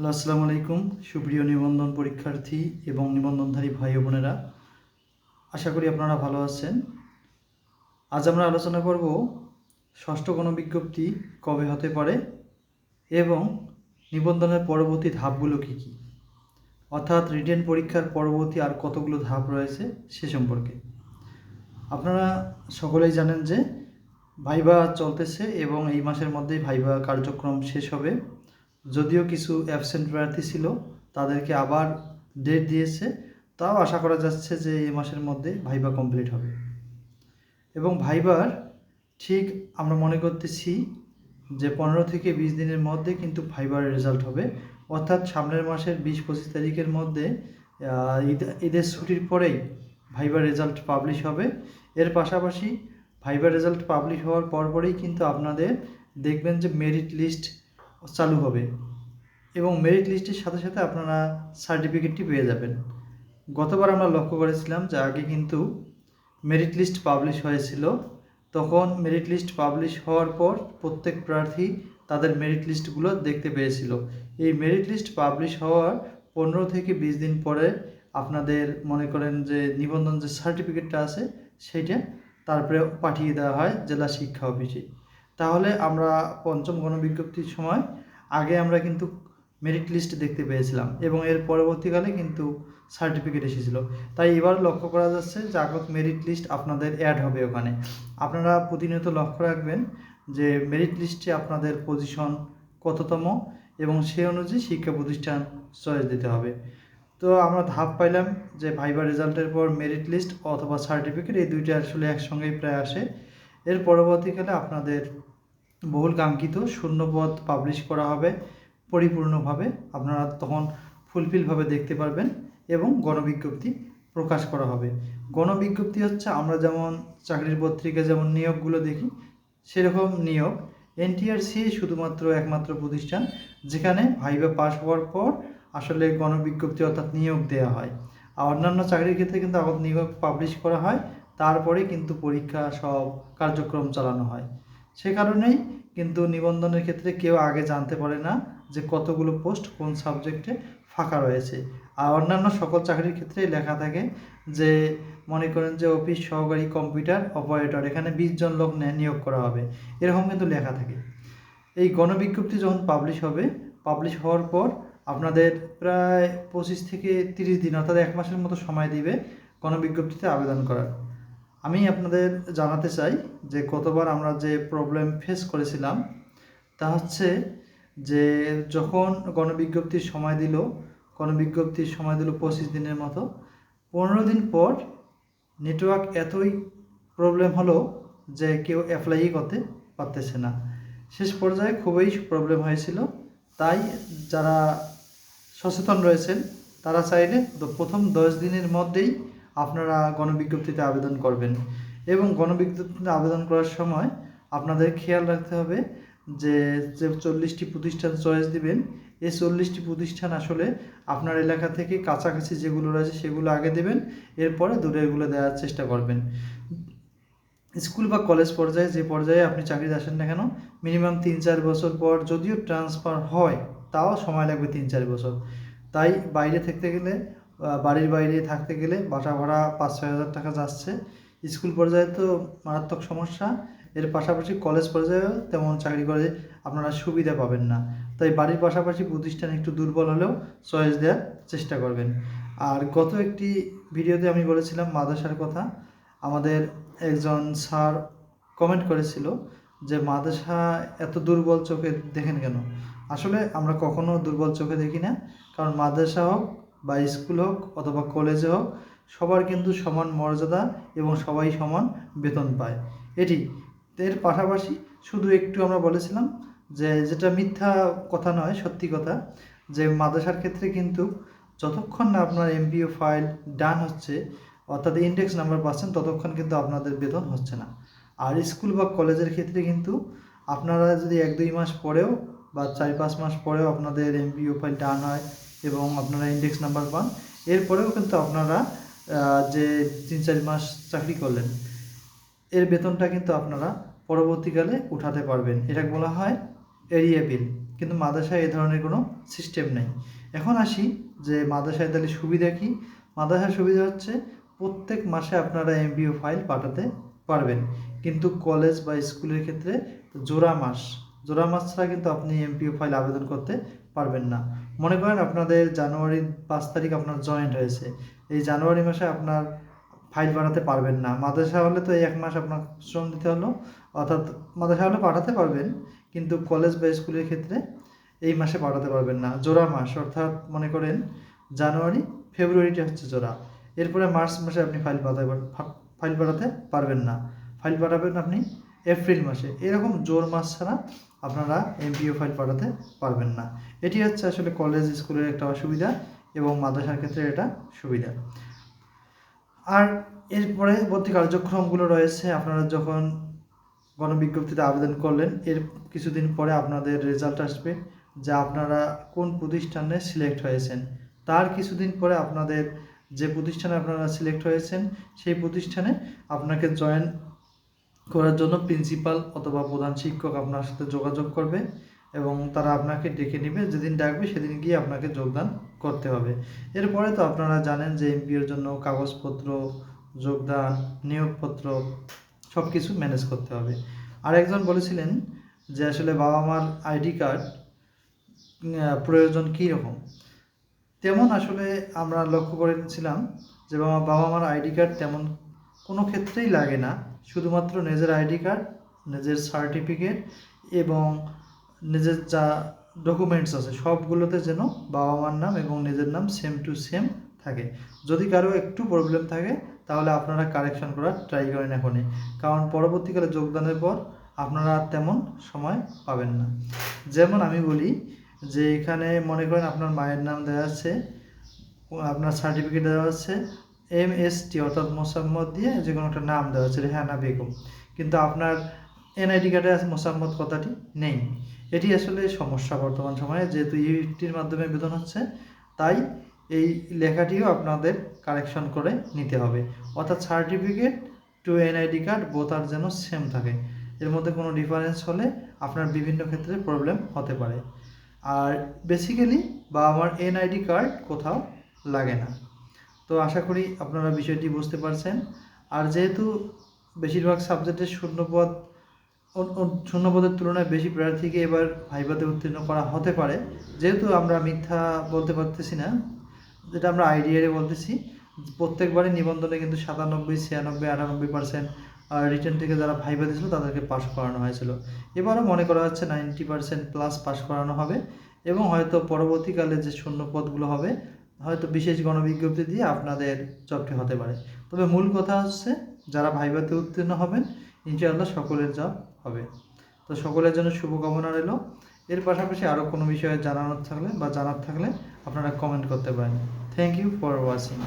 Hello, আসসালামু আলাইকুম। সুপ্রিয় নিবন্ধন পরীক্ষার্থী এবং নিবন্ধনধারী ভাই বোনেরা, আশা করি আপনারা ভালো আছেন। আজ আমরা আলোচনা করব ষষ্ঠ গণবিজ্ঞপ্তি কবে হতে পারে এবং নিবন্ধনের পরবর্তী ধাপগুলো কী কী। অর্থাৎ রিটেন পরীক্ষার পরবর্তী আর কতগুলো ধাপ রয়েছে সে সম্পর্কে। আপনারা সকলেই জানেন যে ভাইবা চলতেছে এবং এই মাসের মধ্যেই ভাইবা কার্যক্রম শেষ হবে। যদিও কিছু অ্যাবসেন্ট প্রার্থী ছিল, তাদেরকে আবার ডেট দিয়েছে। তাও আশা করা যাচ্ছে যে এই মাসের মধ্যে ভাইবা কমপ্লিট হবে। এবং ভাইবার ঠিক আমরা মনে করতেছি যে পনেরো থেকে বিশ দিনের মধ্যে কিন্তু ভাইবার রেজাল্ট হবে। অর্থাৎ সামনের মাসের বিশ পঁচিশ তারিখের মধ্যে ঈদ, ঈদের ছুটির পরেই ভাইবার রেজাল্ট পাবলিশ হবে। এর পাশাপাশি ভাইবার রেজাল্ট পাবলিশ হওয়ার পরপরেই কিন্তু আপনাদের দেখবেন যে মেরিট লিস্ট চালু হবে। এবং মেরিট লিস্টের সাথে সাথে আপনারা সার্টিফিকেটটি পেয়ে যাবেন। গতবার আমরা লক্ষ্য করেছিলাম যে আগে কিন্তু মেরিট লিস্ট পাবলিশ হয়েছিল। তখন মেরিট লিস্ট পাবলিশ হওয়ার পর প্রত্যেক প্রার্থী তাদের মেরিট লিস্টগুলো দেখতে পেয়েছিল। এই মেরিট লিস্ট পাবলিশ হওয়ার পনেরো থেকে বিশ দিন পরে আপনাদের মনে করেন যে নিবন্ধন যে সার্টিফিকেটটা আছে সেইটা তারপরে পাঠিয়ে দেওয়া হয় জেলা শিক্ষা অফিসে। তাহলে আমরা পঞ্চম গণবিজ্ঞপ্তির সময় আগে আমরা কিন্তু মেরিট লিস্ট দেখতে পেয়েছিলাম এবং এর পরবর্তীকালে কিন্তু সার্টিফিকেট এসেছিল। তাই এবার লক্ষ্য করা যাচ্ছে যে আগত মেরিট লিস্ট আপনাদের অ্যাড হবে ওখানে। আপনারা প্রতিনিয়ত লক্ষ্য রাখবেন যে মেরিট লিস্টে আপনাদের পজিশন কততম এবং সেই অনুযায়ী শিক্ষা প্রতিষ্ঠান চয়েস দিতে হবে। তো আমরা ধাপ পাইলাম যে ভাইবার রেজাল্টের পর মেরিট লিস্ট অথবা সার্টিফিকেট এই দুইটা আসলে একসঙ্গেই প্রায় আসে। এর পরবর্তীকালে আপনাদের বহুল কাঙ্ক্ষিত শূন্যপদ পাবলিশ করা হবে, পরিপূর্ণভাবে আপনারা তখন ফুলফিলভাবে দেখতে পারবেন এবং গণবিজ্ঞপ্তি প্রকাশ করা হবে। গণবিজ্ঞপ্তি হচ্ছে আমরা যেমন চাকরির পত্রিকা যেমন নিয়োগগুলো দেখি, সেরকম নিয়োগ এনটিআরসি শুধুমাত্র একমাত্র প্রতিষ্ঠান যেখানে ভাইবা পাস হওয়ার পর আসলে গণবিজ্ঞপ্তি অর্থাৎ নিয়োগ দেওয়া হয়। আর অন্যান্য চাকরির ক্ষেত্রে কিন্তু আগত নিয়োগ পাবলিশ করা হয়, তারপরে কিন্তু পরীক্ষা সব কার্যক্রম চালানো হয়। সে কারণেই কিন্তু নিবন্ধনের ক্ষেত্রে কেউ আগে জানতে পারে না যে কতগুলো পোস্ট কোন সাবজেক্টে ফাঁকা রয়েছে। আর অন্যান্য সকল চাকরির ক্ষেত্রেই লেখা থাকে যে, মনে করেন যে অফিস সহকারী কম্পিউটার অপারেটর এখানে বিশ জন লোক নিয়োগ করা হবে। এরকম কিন্তু লেখা থাকে। এই গণবিজ্ঞপ্তি যখন পাবলিশ হবে পাবলিশ হওয়ার পর আপনাদের প্রায় পঁচিশ থেকে তিরিশ দিন, অর্থাৎ এক মাসের মতো সময় দিবে গণবিজ্ঞপ্তিতে আবেদন করার। আমি আপনাদের জানাতে চাই যে গতবার আমরা যে প্রবলেম ফেস করেছিলাম, তা হচ্ছে যে যখন গণবিজ্ঞপ্তির সময় দিল গণবিজ্ঞপ্তির সময় দিল পঁচিশ দিনের মতো, পনেরো দিন পর নেটওয়ার্ক এতই প্রবলেম হলো যে কেউ অ্যাপ্লাইই করতে পারতেছে না। শেষ পর্যায়ে খুবই প্রবলেম হয়েছিল। তাই যারা সচেতন রয়েছেন, তারা চাইলে প্রথম দশ দিনের মধ্যেই আপনারা গণবিজ্ঞপ্তিতে আবেদন করবেন। এবং গণবিজ্ঞপ্তিতে আবেদন করার সময় আপনাদের খেয়াল রাখতে হবে যে যে চল্লিশটি প্রতিষ্ঠান চয়েস দিবেন, এই চল্লিশটি প্রতিষ্ঠান আসলে আপনার এলাকা থেকে কাছাকাছি যেগুলো রয়েছে সেগুলো আগে দেবেন, এরপরে দূরেরগুলো দেওয়ার চেষ্টা করবেন। স্কুল বা কলেজ পর্যায়ে যে পর্যায়ে আপনি চাকরিতে আসেন না কেন, মিনিমাম তিন চার বছর পর যদিও ট্রান্সফার হয়, তাও সময় লাগবে তিন চার বছর। তাই বাইরে থাকতে গেলে বাড়ির বাইরে থাকতে গেলে বাসা ভাড়া পাঁচ ছয় হাজার টাকা যাচ্ছে। স্কুল পর্যায়ে তো মারাত্মক সমস্যা। এর পাশাপাশি কলেজ পর্যায়েও তেমন চাকরি করে আপনারা সুবিধা পাবেন না। তাই বাড়ির পাশাপাশি প্রতিষ্ঠান একটু দুর্বল হলেও চয়েস দেওয়ার চেষ্টা করবেন। আর গত একটি ভিডিওতে আমি বলেছিলাম মাদ্রাসার কথা। আমাদের একজন স্যার কমেন্ট করেছিল যে, মাদ্রাসা এত দুর্বল চোখে দেখেন কেন? আসলে আমরা কখনো দুর্বল চোখে দেখি না। কারণ মাদ্রাসা হোক বা স্কুল হোক অথবা কলেজে হোক, সবার কিন্তু সমান মর্যাদা এবং সবাই সমান বেতন পায়। এটি এর পাশাপাশি শুধু একটু আমরা বলেছিলাম যে যেটা মিথ্যা কথা নয়, সত্যি কথা, যে মাদ্রাসার ক্ষেত্রে কিন্তু যতক্ষণ না আপনার এমপিও ফাইল ডান হচ্ছে, অর্থাৎ ইন্ডেক্স নাম্বার পাচ্ছেন, ততক্ষণ কিন্তু আপনাদের বেতন হচ্ছে না। আর স্কুল বা কলেজের ক্ষেত্রে কিন্তু আপনারা যদি এক দুই মাস পরেও বা চার পাঁচ মাস পরেও আপনাদের এমপিও ফাইল ডান হয় এবং আপনারা ইন্ডেক্স নাম্বার পান। এরপরেও কিন্তু আপনারা যে তিন চার মাস চাকরি করলেন, এর বেতনটা কিন্তু আপনারা পরবর্তীকালে উঠাতে পারবেন। এটাকে বলা হয় এরিয়া বিল। কিন্তু মাদ্রাসায় এই ধরনের কোনো সিস্টেম নেই। এখন আসি যে মাদ্রাসায় তাহলে সুবিধা কী? মাদ্রাসার সুবিধা হচ্ছে প্রত্যেক মাসে আপনারা এমবিও ফাইল পাঠাতে পারবেন। কিন্তু কলেজ বা স্কুলের ক্ষেত্রে জোড়া মাস। জোড়া মাস ছাড়া কিন্তু আপনি এমপিও ফাইল আবেদন করতে পারবেন না। মনে করেন আপনাদের জানুয়ারির পাঁচ তারিখ আপনার জয়েন্ট হয়েছে। এই জানুয়ারি মাসে আপনার ফাইল পাঠাতে পারবেন না। মাদ্রাসা হলে তো এই এক মাস আপনার শ্রম দিতে হলো, অর্থাৎ মাদ্রাসা হলে পাঠাতে পারবেন, কিন্তু কলেজ বা স্কুলের ক্ষেত্রে এই মাসে পাঠাতে পারবেন না। জোড়া মাস, অর্থাৎ মনে করেন জানুয়ারি, ফেব্রুয়ারিটা হচ্ছে জোড়া। এরপরে মার্চ মাসে আপনি ফাইল পাঠাতে ফাইল পাঠাতে পারবেন না। ফাইল পাঠাবেন আপনি এপ্রিল মাসে। এরকম জোর মাস ছাড়া আপনারা এমপিও ফাইল পাঠাতে পারবেন না। এটি হচ্ছে আসলে কলেজ স্কুলের একটা অসুবিধা এবং মাদ্রাসার ক্ষেত্রে এটা সুবিধা। আর এর পরবর্তী কার্যক্রমগুলো রয়েছে। আপনারা যখন গণবিজ্ঞপ্তিতে আবেদন করলেন, এর কিছুদিন পরে আপনাদের রেজাল্ট আসবে যে আপনারা কোন প্রতিষ্ঠানে সিলেক্ট হয়েছেন। তার কিছুদিন পরে আপনাদের যে প্রতিষ্ঠানে আপনারা সিলেক্ট হয়েছেন, সেই প্রতিষ্ঠানে আপনাকে জয়েন করার জন্য প্রিন্সিপাল অথবা প্রধান শিক্ষক আপনার সাথে যোগাযোগ করবে এবং তারা আপনাকে ডেকে নেবে। যেদিন ডাকবে সেদিন গিয়ে আপনাকে যোগদান করতে হবে। এরপরে তো আপনারা জানেন যে এমপিওর জন্য কাগজপত্র, যোগদান, নিয়োগপত্র সব কিছু ম্যানেজ করতে হবে। আর একজন বলেছিলেন যে আসলে বাবা মার আইডি কার্ড প্রয়োজন কী রকম? তেমন আসলে আমরা লক্ষ্য করেছিলাম যে বাবা বাবা মার আইডি কার্ড তেমন কোনো ক্ষেত্রেই লাগে না। শুধুমাত্র নিজের আইডি কার্ড, নিজের সার্টিফিকেট এবং নিজের যা ডকুমেন্টস আছে, সবগুলোতে যেন বাবা মার নাম এবং নিজের নাম সেম টু সেম থাকে। যদি কারও একটু প্রবলেম থাকে, তাহলে আপনারা কারেকশন করার ট্রাই করেন এখনই। কারণ পরবর্তীকালে যোগদানের পর আপনারা তেমন সময় পাবেন না। যেমন আমি বলি যে এখানে মনে করেন আপনার মায়ের নাম দেওয়া আছে, আপনার সার্টিফিকেট দেওয়া আছে এম এস টি অর্থাৎ মোসাম্মদ দিয়ে যে কোনো একটা নাম দেওয়া আছে রেহানা বেগম। কিন্তু আপনার এনআইডি কার্ডে মোসাম্মদ কথাটি নেই। এটি আসলে সমস্যা বর্তমান সময়ে, যেহেতু ইউটির মাধ্যমে বেতন হচ্ছে, তাই এই লেখাটিও আপনাদের কারেকশন করে নিতে হবে। অর্থাৎ সার্টিফিকেট টু এনআইডি কার্ড বোতার যেন সেম থাকে। এর মধ্যে কোনো ডিফারেন্স হলে আপনার বিভিন্ন ক্ষেত্রে প্রবলেম হতে পারে। আর বেসিক্যালি বা আমার এনআইডি কার্ড কোথাও লাগে না। তো আশা করি আপনারা বিষয়টি বুঝতে পারছেন। আর যেহেতু বেশিরভাগ সাবজেক্টের শূন্যপদ শূন্যপদের তুলনায় বেশি প্রার্থীকে এবার ভাইভাতে উত্তীর্ণ করা হতে পারে। যেহেতু আমরা মিথ্যা বলতে পারতেছি না, যেটা আমরা আইডিয়ারে বলতেছি, প্রত্যেকবারই নিবন্ধনে কিন্তু সাতানব্বই, ছিয়ানব্বই, আটানব্বই পার্সেন্ট রিটার্ন থেকে যারা ভাইভা দিয়েছিল তাদেরকে পাস করানো হয়েছিল। এবারও মনে করা হচ্ছে নাইনটি পার্সেন্ট প্লাস পাস করানো হবে এবং হয়তো পরবর্তীকালে যে শূন্য পদগুলো হবে হয়তো বিশেষ গণবিজ্ঞপ্তি দিয়ে আপনাদের জবটি হতে পারে। তবে মূল কথা হচ্ছে, যারা ভাইভাতে উত্তীর্ণ হবেন, ইনশাআল্লাহ সকলের জব হবে। তো সকলের জন্য শুভকামনা রইল। এর পাশাপাশি আরও কোনো বিষয়ে জানানোর থাকলে বা জানার থাকলে আপনারা কমেন্ট করতে পারেন। Thank you for watching